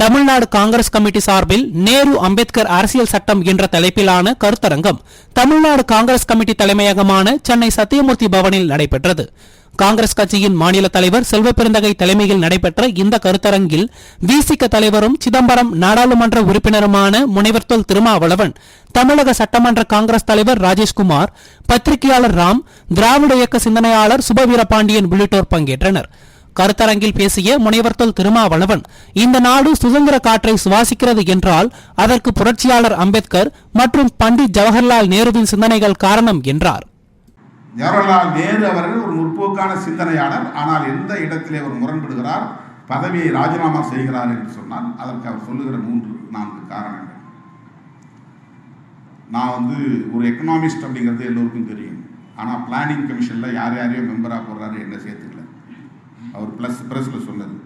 Tamil Nadu Congress committee சார்பில் நேரு அம்பேத்கர் அரசியல் சட்டம் என்ற தலைப்பிலான கருத்தரங்கம் தமிழ்நாடு காங்கிரஸ் கமிட்டி தலைமையகமான சென்னை சத்தியமூர்த்தி பவனில் நடைபெற்றது. காங்கிரஸ் கட்சியின் மாநில தலைவர் செல்வ பெருந்தகை தலைமையில் நடைபெற்ற இந்த கருத்தரங்கில் விசிக தலைவரும் சிதம்பரம் நாடாளுமன்ற உறுப்பினருமான முனைவர் தொல் திருமாவளவன் தமிழக சட்டமன்ற காங்கிரஸ் தலைவர் ராஜேஷ்குமார் பத்திரிகையாளர் ராம் திராவிட இயக்க சிந்தனையாளர் சுபவீரபாண்டியன் உள்ளிட்டோர் பங்கேற்றனர். கருத்தரங்கில் பேசிய முனைவர் தொல் திருமாவளவன் இந்த நாடு சுதந்திர காற்றை சுவாசிக்கிறது என்றால் அதற்கு புரட்சியாளர் அம்பேத்கர் மற்றும் பண்டிட் ஜவஹர்லால் நேருவின் சிந்தனைகள் காரணம் என்றார். ஜவஹர்லால் நேரு அவர்கள் ஒரு முற்போக்கான சிந்தனையாளர். ஆனால் எந்த இடத்திலே அவர் முரண்படுகிறார் பதவியை ராஜினாமா செய்கிறார் என்று சொன்னால் அதற்கு அவர் சொல்லுகிற மூன்று நான்கு காரணங்கள். நான் வந்து ஒரு எக்கனாமிஸ்ட் அப்படிங்கிறது எல்லோருக்கும் தெரியும். ஆனால் பிளானிங் கமிஷனில் யார் யாரையோ மெம்பராக போடுறாரு என்ன சேர்த்து அவர் ப்ளஸ் ப்ரெஸ்ஸில் சொன்னது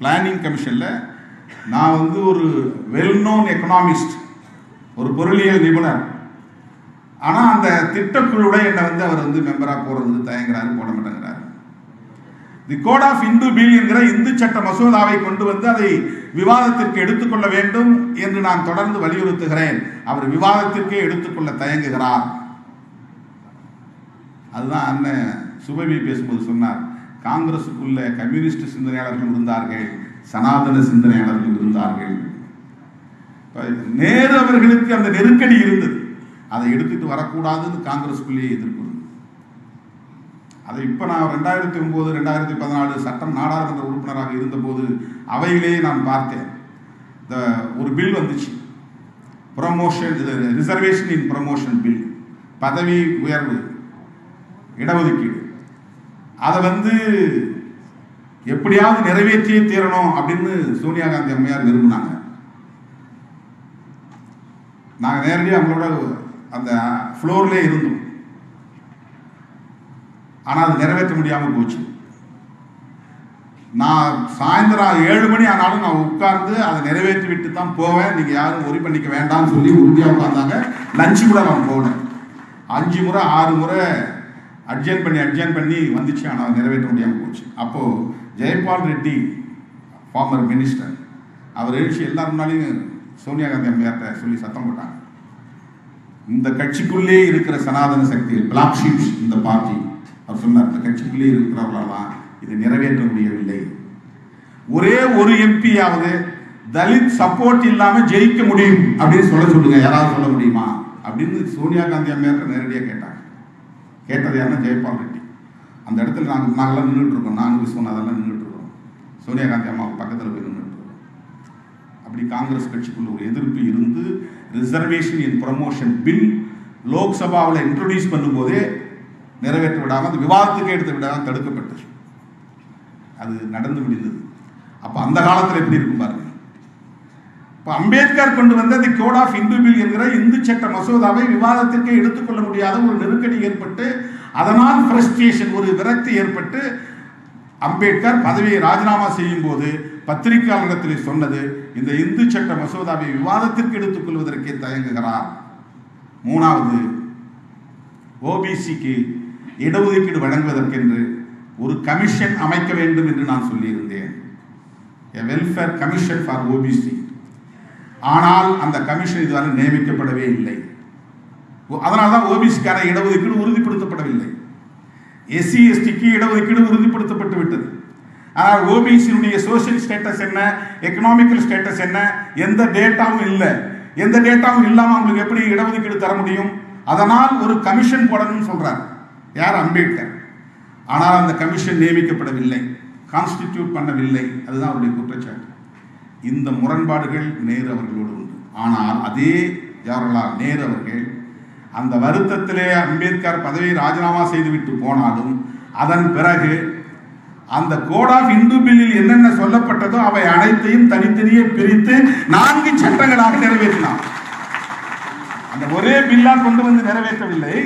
பிளானிங் கமிஷனில் நான் வந்து ஒரு வெல் நோன் எக்கனாமிஸ்ட் ஒரு பொருளியல் நிபுணர். ஆனால் அந்த திட்டக்குழுவோட என்னை வந்து அவர் வந்து மெம்பராக போடுறது தயங்குறாரு போட மாட்டேங்கிறாரு. The code of Hindu bill என்கிற இந்து சட்ட மசோதாவை கொண்டு வந்து அதை விவாதத்திற்கு எடுத்துக்கொள்ள வேண்டும் என்று நான் தொடர்ந்து வலியுறுத்துகிறேன். அவர் விவாதத்திற்கே எடுத்துக்கொள்ள தயங்குகிறார். அதுதான் அண்ணன் சுபவி பேசும்போது சொன்னார். காங்கிரசுக்குள்ள கம்யூனிஸ்ட் சிந்தனையாளர்கள் இருந்தார்கள் சனாதன சிந்தனையாளர்கள் இருந்தார்கள். இப்ப நேரு அவர்களுக்கு அந்த நெருக்கடி இருந்தது. அதை எடுத்துட்டு வரக்கூடாதுன்னு காங்கிரஸுக்குள்ளேயே எதிர்ப்பு அதை இப்போ நான் ரெண்டாயிரத்தி ஒன்பது ரெண்டாயிரத்தி பதினாலு சட்டம் நாடாளுமன்ற உறுப்பினராக இருந்தபோது அவையிலேயே நான் பார்த்தேன். இந்த ஒரு பில் வந்துச்சு. Promotion reservation in promotion bill பதவி உயர்வு இடஒதுக்கீடு. அதை வந்து எப்படியாவது நிறைவேற்றியே தீரணும் அப்படின்னு சோனியா காந்தி அம்மையார் விரும்பினாங்க. நாங்கள் நேரடியாக அவங்களோட அந்த ஃப்ளோர்லேயே இருந்தோம். ஆனால் அது நிறைவேற்ற முடியாமல் போச்சு. நான் சாயந்தரம் ஏழு மணி ஆனாலும் நான் உட்கார்ந்து அதை நிறைவேற்றி விட்டு தான் போவேன். நீங்கள் யாரும் ஒரி பண்ணிக்க வேண்டாம்னு சொல்லி உறுதியாக உட்கார்ந்தாங்க. லஞ்சு கூட நான் போனேன் அஞ்சு முறை ஆறு முறை அட்ஜன் பண்ணி அட்ஜன் பண்ணி வந்துச்சு. ஆனால் நிறைவேற்ற முடியாமல் போச்சு. அப்போது ஜெயபால் ரெட்டி ஃபார்மர் மினிஸ்டர் அவர் எழுச்சி எல்லார் முன்னாலையும் சோனியா காந்தி அம்மையார்ட்ட சொல்லி சத்தம் போட்டாங்க. இந்த கட்சிக்குள்ளே இருக்கிற சனாதன சக்தி பிளாக் ஷீப்ஸ் இந்த பார்ட்டி அவர் சொன்னார் இந்த கட்சிக்குள்ளே இருக்கிறவர்களெல்லாம் இதை நிறைவேற்ற முடியவில்லை. ஒரே ஒரு எம்பியாவது தலித் சப்போர்ட் இல்லாமல் ஜெயிக்க முடியும் அப்படின்னு சொல்ல சொல்லுங்க. யாராவது சொல்ல முடியுமா? அப்படின்னு சோனியா காந்தி அம்மையார்ட்ட நேரடியாக கேட்டாங்க. கேட்டது யாருன்னா ஜெயபால் ரெட்டி. அந்த இடத்துல நாங்கள் நாங்களாம் நின்றுட்டு இருக்கோம் நாங்கள் விஸ்வநாதெல்லாம் நின்றுட்டு இருக்கோம் சோனியா காந்தி அம்மா பக்கத்தில் போய் நின்றுட்டு இருக்கோம் அப்படி காங்கிரஸ் கட்சிக்குள்ள ஒரு எதிர்ப்பு இருந்து ரிசர்வேஷன் இன் ப்ரமோஷன் பில் லோக்சபாவில் இன்ட்ரோடியூஸ் பண்ணும்போதே நிறைவேற்ற விடாமல் அந்த விவாதத்துக்கு எடுத்து விடாமல் தடுக்கப்பட்டது அது நடந்து முடிந்தது. அப்போ அந்த காலத்தில் எப்படி இருக்கும் பாருங்க. இப்போ அம்பேத்கர் கொண்டு வந்த the code of Hindu bill என்கிற இந்து சட்ட மசோதாவை விவாதத்திற்கே எடுத்துக்கொள்ள முடியாத ஒரு நெருக்கடி ஏற்பட்டு அதனால் ஃப்ரஸ்ட்ரேஷன் ஒரு விரக்தி ஏற்பட்டு அம்பேத்கர் பதவியை ராஜினாமா செய்யும் போது பத்திரிகையாளரிடத்தில் சொன்னது இந்த இந்து சட்ட மசோதாவை விவாதத்திற்கு எடுத்துக்கொள்வதற்கே தயங்குகிறார். மூணாவது ஓபிசிக்கு இடஒதுக்கீடு வழங்குவதற்கென்று ஒரு கமிஷன் அமைக்க வேண்டும் என்று நான் சொல்லியிருந்தேன். வெல்ஃபேர் கமிஷன் ஃபார் ஓபிசி ஆனால் அந்த கமிஷன் இதுவரை நியமிக்கப்படவே இல்லை. அதனால தான் ஓபிசிக்கான இடஒதுக்கீடு உறுதிப்படுத்தப்படவில்லை. எஸ்சி எஸ்டிக்கு இடஒதுக்கீடு உறுதிப்படுத்தப்பட்டு விட்டது. ஆனால் ஓபிசியினுடைய சோசியல் ஸ்டேட்டஸ் என்ன? எக்கனாமிக்கல் ஸ்டேட்டஸ் என்ன? எந்த டேட்டாவும் இல்லை. எந்த டேட்டாவும் இல்லாமல் அவங்களுக்கு எப்படி இடஒதுக்கீடு தர முடியும்? அதனால் ஒரு கமிஷன் போடணும்னு சொல்கிறார் யார்? அம்பேத்கர். ஆனால் அந்த கமிஷன் நியமிக்கப்படவில்லை. கான்ஸ்டிடியூட் பண்ணவில்லை. அதுதான் அவருடைய குற்றச்சாட்டு. இந்த முரண்பாடுகள் நேரு அவர்களோடு உண்டு. ஆனால் அதே ஜவஹர்லால் நேரு அவர்கள் அந்த வருத்தத்திலே அம்பேத்கர் பதவியை ராஜினாமா செய்துவிட்டு போனாலும் அதன் பிறகு அந்த கோட் ஆஃப் இந்து பில்லில் என்னென்ன சொல்லப்பட்டதோ அவை அனைத்தையும் தனித்தனியே பிரித்து நான்கு சட்டங்களாக நிறைவேற்றினார். அந்த ஒரே பில்லா கொண்டு வந்து நிறைவேற்றவில்லை.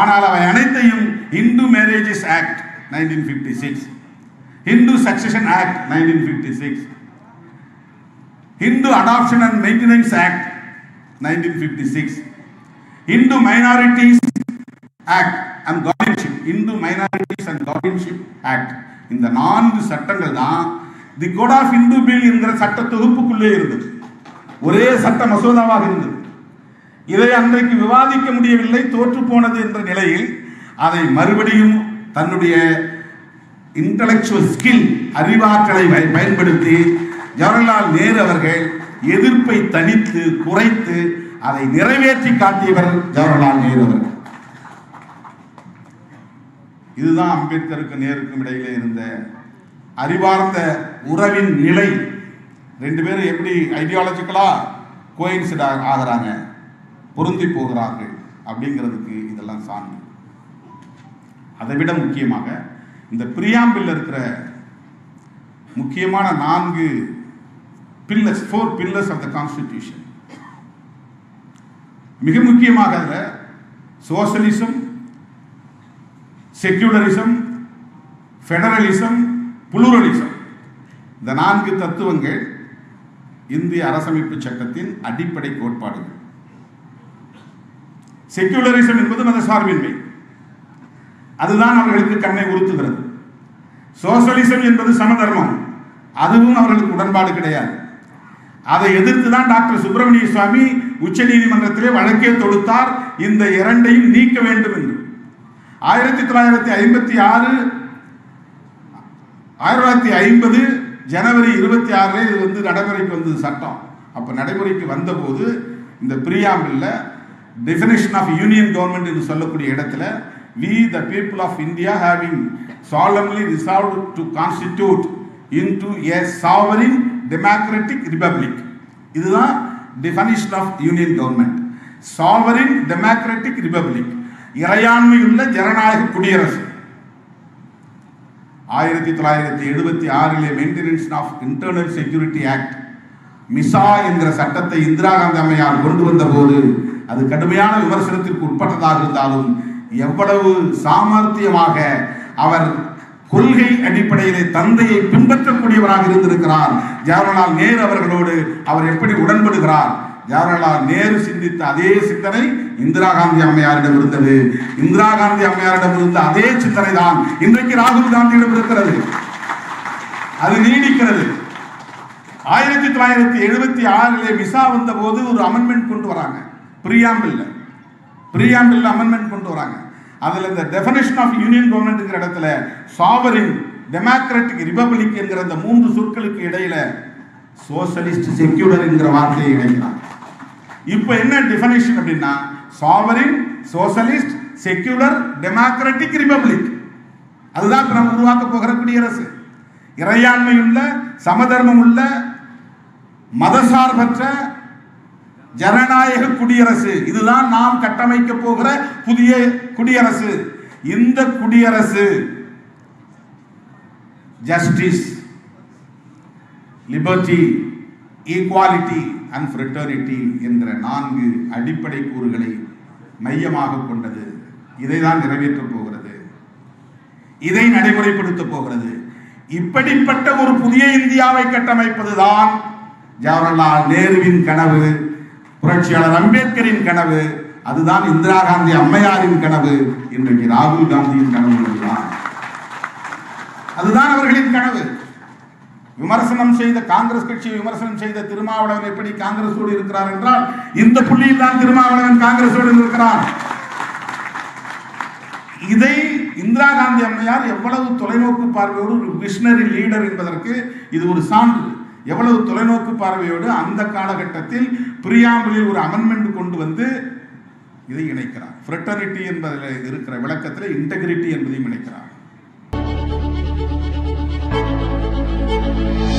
ஆனால் அவை அனைத்தையும் Hindu marriages act nineteen fifty six Hindu succession act nineteen fifty six Hindu adoption and maintenance act nineteen fifty six Hindu minorities act and guardianship Hindu minorities and guardianship act இந்த நான்கு சட்டங்கள் தான் the code of Hindu bill என்கிற சட்ட தொகுப்புக்குள்ளே இருந்தது. ஒரே சட்ட மசோதாவாக இருந்தது. இதை அன்றைக்கு விவாதிக்க முடியவில்லை தோற்று போனது என்ற நிலையில் அதை மறுபடியும் தன்னுடைய இன்டலெக்சுவல் ஸ்கில் அறிவாற்றலை பய- பயன்படுத்தி ஜவஹர்லால் நேரு அவர்கள் எதிர்ப்பை தனித்து குறைத்து அதை நிறைவேற்றி காட்டியவர் ஜவஹர்லால் நேரு அவர்கள். இதுதான் அம்பேத்கருக்கு நேருக்கும் இடையிலே இருந்த அறிவார்ந்த உறவின் நிலை. ரெண்டு பேரும் எப்படி ஐடியாலஜிக்கலா கோயின்சிட் ஆகிறாங்க பொருந்தி போகிறார்கள் அப்படிங்கிறதுக்கு இதெல்லாம் சான்று. அதை விட முக்கியமாக இந்த பிரியாம்பில் இருக்கிற முக்கியமான நான்கு pillars four pillars of the constitution மிக முக்கியமாக அதில் சோசலிசம் செக்யூலரிசம் ஃபெடரலிசம் புளூரலிசம் இந்த நான்கு தத்துவங்கள் இந்திய அரசமைப்பு சட்டத்தின் அடிப்படை கோட்பாடுகள். செக்யூலரிசம் என்பது மதசார்பின்மை அதுதான் அவர்களுக்கு கண்ணை உறுத்துகிறது. சோசலிசம் என்பது சமதர்மம். அதுவும் அவர்களுக்கு உடன்பாடு கிடையாது. அதை எதிர்த்து தான் டாக்டர் சுப்பிரமணிய சுவாமி உச்சநீதிமன்றத்திலே வழக்கே தொடுத்தார். இந்த இரண்டையும் நீக்க வேண்டும் என்று. ஆயிரத்தி தொள்ளாயிரத்தி ஐம்பத்தி ஆறு ஆயிரத்தி தொள்ளாயிரத்தி ஐம்பது ஜனவரி இருபத்தி ஆறில் இது வந்து நடைமுறைக்கு வந்தது சட்டம். அப்போ நடைமுறைக்கு வந்தபோது இந்த பிரியாம்பிள்ல டெஃபினேஷன் ஆஃப் யூனியன் கவர்மெண்ட் என்று சொல்லக்கூடிய இடத்துல we the people of India having solemnly resolve to constitute into a sovereign democratic republic இதுதான் definition of union government sovereign democratic republic இறையாண்மையுள்ள ஜனநாயக குடியரசு. ஆயிரத்தி தொள்ளாயிரத்தி எழுபத்தி ஆறிலே maintenance of internal security act MISA என்கிற சட்டத்தை இந்திரா காந்தி அம்மையார் கொண்டு வந்த போது அது கடுமையான விமர்சனத்திற்கு உட்பட்டதாக இருந்தாலும் எவ்வளவு சாமர்த்தியமாக அவர் கொள்கை அடிப்படையிலே தந்தையை பின்பற்றக்கூடியவராக இருந்திருக்கிறார் ஜவஹர்லால் நேரு அவர்களோடு அவர் எப்படி உடன்படுகிறார்? ஜவஹர்லால் நேரு சிந்தித்த அதே சிந்தனை இந்திரா காந்தி அம்மையாரிடம் இருந்தது. இந்திரா காந்தி அம்மையாரிடம் இருந்த அதே சிந்தனை தான் இன்றைக்கு ராகுல் காந்தியிடம் இருக்கிறது. அது நீடிக்கிறது. ஆயிரத்தி தொள்ளாயிரத்தி எழுபத்தி ஆறிலே விசா வந்த போது ஒரு அமெண்ட்மெண்ட் கொண்டு வராங்க. பிரியாம்பில் பிரியாம்பில் அமெண்ட்மெண்ட் கொண்டு வராங்க. அதில் இந்த டெஃபனேஷன் ஆஃப் யூனியன் கவர்மெண்ட்டுங்கிற இடத்துல சாவரின் டெமோக்ராட்டிக் ரிபப்ளிக் என்கிற அந்த மூன்று சொற்களுக்கு இடையில சோசலிஸ்ட் செக்யூலர் என்கிற வார்த்தையை இணைக்கிறாங்க இப்போ என்ன டிஃபனேஷன் அப்படின்னா sovereign socialist secular democratic republic அதுதான் நம்ம உருவாக்க போகிற குடியரசு. இறையாண்மை உள்ள சமதர்மம் உள்ள மதசார்பற்ற ஜனநாயக குடியரசு. இதுதான் நாம் கட்டமைக்க போகிற புதிய குடியரசு. இந்த குடியரசு justice liberty equality and fraternity என்ற நான்கு அடிப்படை கூறுகளை மையமாக கொண்டது. இதை தான் நிறைவேற்றப் போகிறது. இதை நடைமுறைப்படுத்தப் போகிறது. இப்படிப்பட்ட ஒரு புதிய இந்தியாவை கட்டமைப்பதுதான் ஜவஹர்லால் நேருவின் கனவு புரட்சியாளர் அம்பேத்கரின் கனவு அதுதான் இந்திரா காந்தி அம்மையாரின் கனவு இன்றைக்கு ராகுல் காந்தியின் கனவு தான் அதுதான் அவர்களின் கனவு. விமர்சனம் செய்த காங்கிரஸ் கட்சியை விமர்சனம் செய்த திருமாவளவன் எப்படி காங்கிரஸோடு இருக்கிறார் என்றால் இந்த புள்ளியில் தான் திருமாவளவன் காங்கிரஸோடு இருக்கிறார் இதை இந்திரா காந்தி அம்மையார் எவ்வளவு தொலைநோக்கு பார்வையோடு ஒரு விஷனரி லீடர் என்பதற்கு இது ஒரு சான்று. எவ்வளவு தொலைநோக்கு பார்வையோடு அந்த காலகட்டத்தில் பிரியாம்பலில் ஒரு அமெண்ட்மெண்ட் கொண்டு வந்து இதை இணைக்கிறார். ஃப்ரெட்டர்னிட்டி என்பதில் இருக்கிற விளக்கத்தில் இன்டெகிரிட்டி என்பதையும் இணைக்கிறார். Thank you.